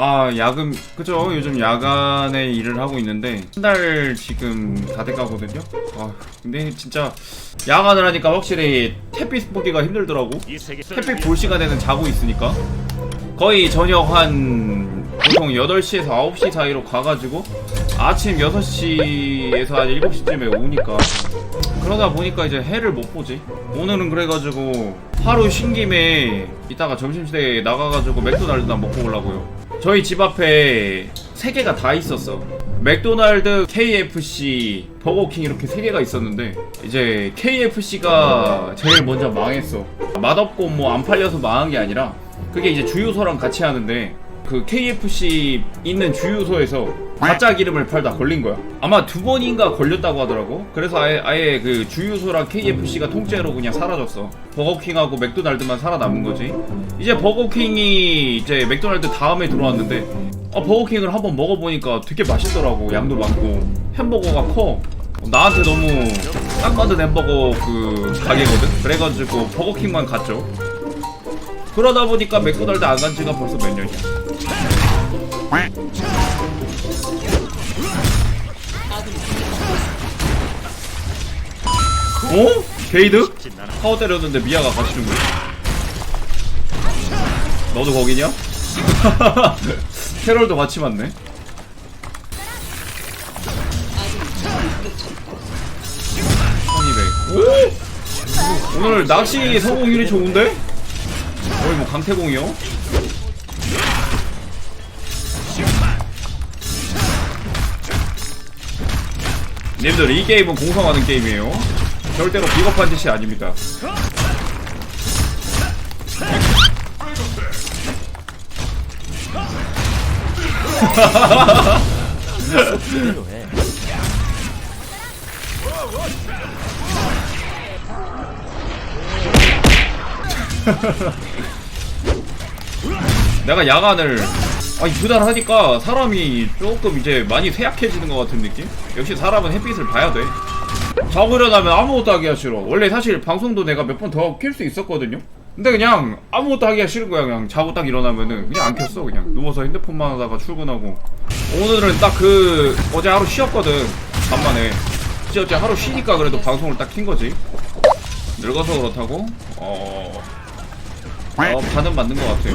아 야근 그죠? 요즘 야간에 일을 하고 있는데 한 달 지금 다 돼가거든요? 아 근데 진짜 야간을 하니까 확실히 햇빛 보기가 힘들더라고. 햇빛 볼 시간에는 자고 있으니까. 거의 저녁 한 보통 8시에서 9시 사이로 가가지고 아침 6시에서 한 7시쯤에 오니까. 그러다 보니까 이제 해를 못 보지. 오늘은 그래가지고 하루 쉰 김에 이따가 점심시대에 나가가지고 맥도날드나 먹고 오려고요 저희 집 앞에 세 개가 다 있었어. 맥도날드, KFC, 버거킹 이렇게 세 개가 있었는데 이제 KFC가 제일 먼저 망했어. 맛없고 뭐 안 팔려서 망한 게 아니라 그게 이제 주유소랑 같이 하는데 그 KFC 있는 주유소에서 가짜 기름을 팔다 걸린 거야. 아마 두 번인가 걸렸다고 하더라고. 그래서 아예, 아예 그 주유소랑 KFC가 통째로 그냥 사라졌어. 버거킹하고 맥도날드만 살아남은 거지. 이제 버거킹이 이제 맥도날드 다음에 들어왔는데, 아, 버거킹을 한번 먹어보니까 되게 맛있더라고. 양도 많고. 햄버거가 커. 나한테 너무 딱 맞은 햄버거 그 가게거든? 그래가지고 버거킹만 갔죠. 그러다 보니까 맥도날드 안 간 지가 벌써 몇 년이야. 어? 게이드? 파워 때렸는데 미아가 같이 죽네. 너도 거기냐? 캐롤도 같이 맞네. 오! 오늘 낚시 성공률이 좋은데? 거의 뭐 강태공이요? 님들 이 게임은 공성하는 게임이에요. 절대로 비겁한 짓이 아닙니다. 내가 야간을 아니 두달 하니까 사람이 조금 이제 많이 쇠약해지는 것 같은 느낌? 역시 사람은 햇빛을 봐야 돼. 자고 일어나면 아무것도 하기가 싫어. 원래 사실 방송도 내가 몇 번 더 킬 수 있었거든요? 근데 그냥 아무것도 하기가 싫은 거야 그냥. 자고 딱 일어나면은 그냥 안 켰어 그냥. 누워서 핸드폰만 하다가 출근하고. 오늘은 딱 그 어제 하루 쉬었거든 간만에. 진짜 어제 하루 쉬니까 그래도 방송을 딱 킨 거지. 늙어서 그렇다고? 어... 어 반은 맞는 것 같아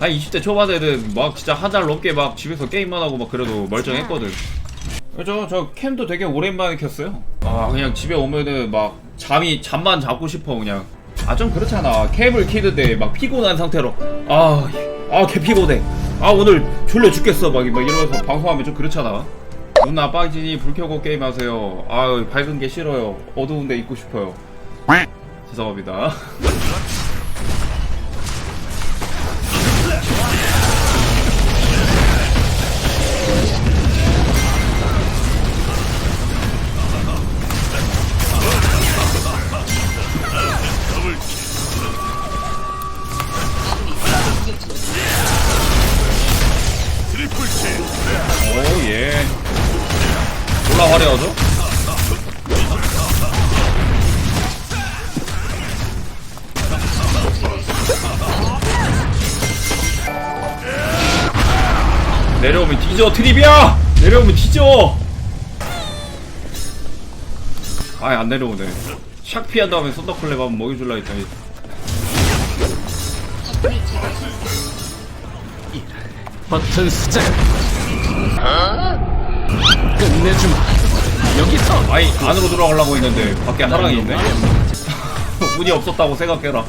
한 20대 초반에는 막 진짜 한 달 넘게 막 집에서 게임만 하고 막 그래도 멀쩡했거든. 그죠? 저 캠도 되게 오랜만에 켰어요. 아 그냥 집에 오면은 막 잠이 잠만 자고 싶어 그냥. 아 좀 그렇잖아. 캠을 키는데 막 피곤한 상태로. 아아개 피곤해. 아 오늘 졸려 죽겠어. 막, 막 이러면서 방송하면 좀 그렇잖아. 누나 빵진이 불 켜고 게임하세요. 아 밝은 게 싫어요. 어두운 데 있고 싶어요. 죄송합니다 오 예 졸라 화려하죠? 뒤져 트리비아! 내려오면 뒤져! 아예 안 내려오네. 샥 피한 다음에 썬더클랩 한번 먹여줄라 했더니. 버튼 수작. 끝내주마. 여기서. 아이 안으로 들어가려고 했는데 밖에 하랑이 있네. 운이 없었다고 생각해라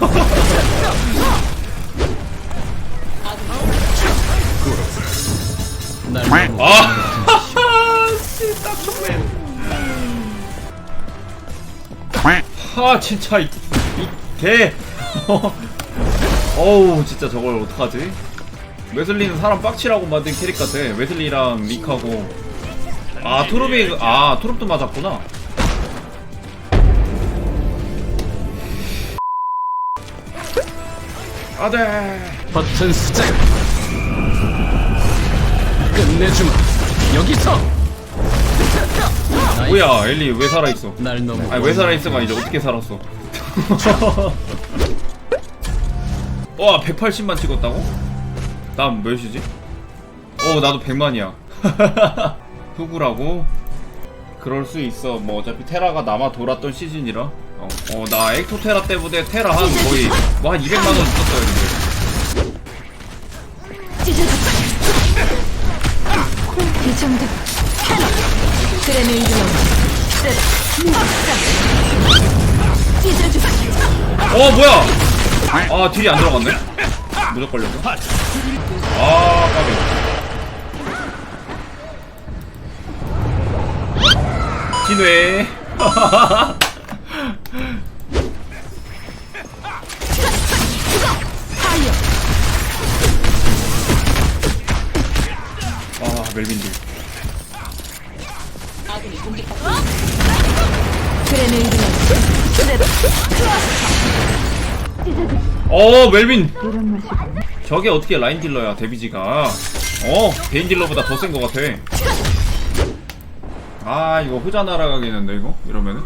아 진짜 총맨 아 진짜 이개. 어우 진짜 저걸 어떡하지? 웨슬리는 사람 빡치라고 만든 캐릭 같아. 웨슬리랑 릭하고. 아 토르비 아 토르도 맞았구나. 아네. 버튼 수작 끝내주마. 여기서! 뭐야 엘리 왜 살아있어? 날 너무 아니 왜 살아있으면 이제 어떻게 살았어? 와 180만 찍었다고? 난 몇이지? 어 나도 100만이야. 후구라고? 그럴 수 있어. 뭐 어차피 테라가 남아 돌았던 시즌이라. 어, 어, 나 엑토 테라 한 거의 뭐 한 200만원 썼어요 근데 정도. 그레네이드 넘어. 찢어주마. 어 뭐야 아 딜이 안 들어갔네 무적 걸려서 아 까비 진회 멜빈들. 넘어. 어 멜빈! 저게 어떻게 라인 딜러야 데비지가? 어 개인 딜러보다 더 센 것 같아. 아 이거 후자 날아가겠는데 이거? 이러면은?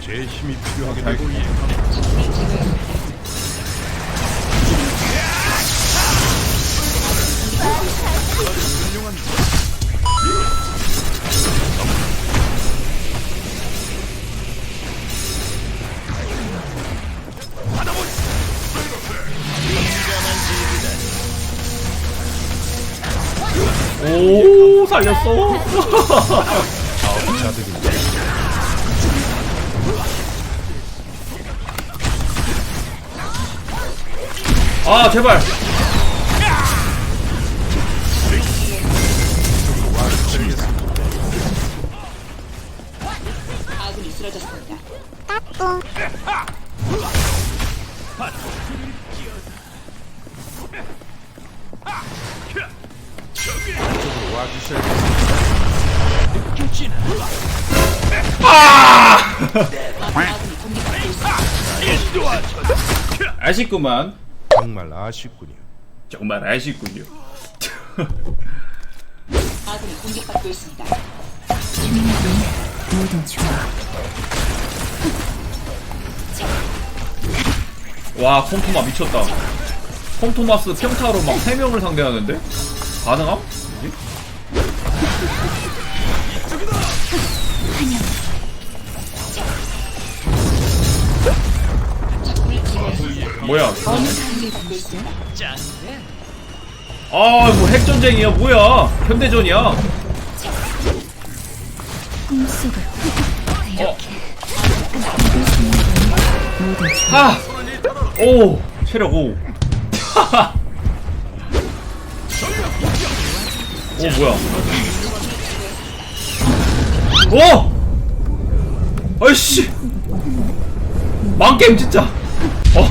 제 힘이 필요하게 되고 오 살렸어 자들이 아 제발 아쉽구만. 정말 아쉽군요. 정말 아쉽군요. 아군이 공격받고 있습니다. 와 콩토마 미쳤다 콩토마스 평타로 막 3명을 상대하는데? 가능함? 뭐지? 뭐야 있습니다. 아뭐 핵전쟁이야 뭐야 현대전이야 꿈 속을 어. 하! 오! 체력 5. 오, 뭐야. 오! 아이씨! 망게임 진짜! 어.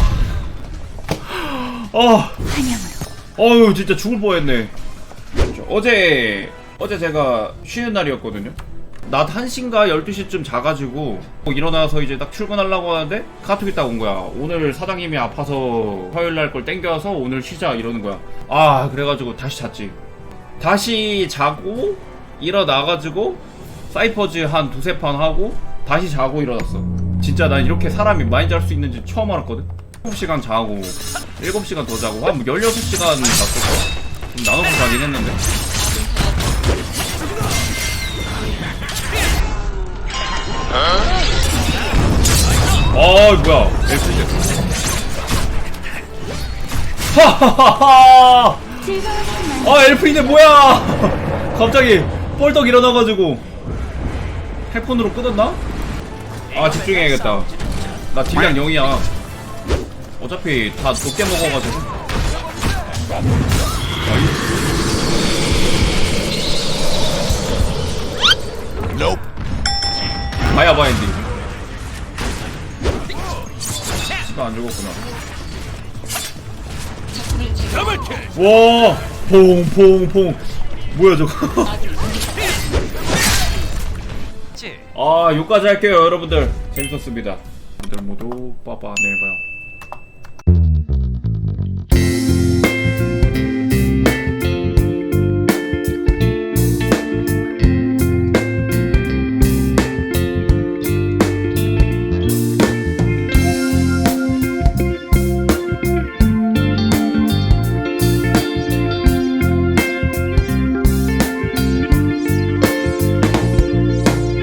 어. 어휴, 진짜 죽을 뻔 했네. 저 어제, 어제 제가 쉬는 날이었거든요. 낮 1시인가 12시쯤 자가지고 뭐 일어나서 이제 딱 출근하려고 하는데 카톡이 딱 온 거야. 오늘 사장님이 아파서 화요일 날 걸 땡겨서 오늘 쉬자 이러는 거야. 아 그래가지고 다시 잤지. 다시 자고 일어나가지고 사이퍼즈 한 두세 판 하고 다시 자고 일어났어. 진짜 난 이렇게 사람이 많이 잘 수 있는지 처음 알았거든. 7시간 자고 7시간 더 자고 한 16시간 잤을까? 좀 나눠서 자긴 했는데 어 뭐야. 엘프인데 하하하하 아 엘프인데 뭐야. 갑자기 뻘떡 일어나가지고. 해폰으로 끊었나? 아 집중해야겠다. 나 딜량 0이야. 어차피 다 높게 먹어가지고. Nope. 마야 바인딩 시간 안 죽었구나. 와 퐁퐁퐁 뭐야 저거? 아 요까지 할게요 여러분들. 재밌었습니다. 여러분들 모두 빠빠 내일 봐요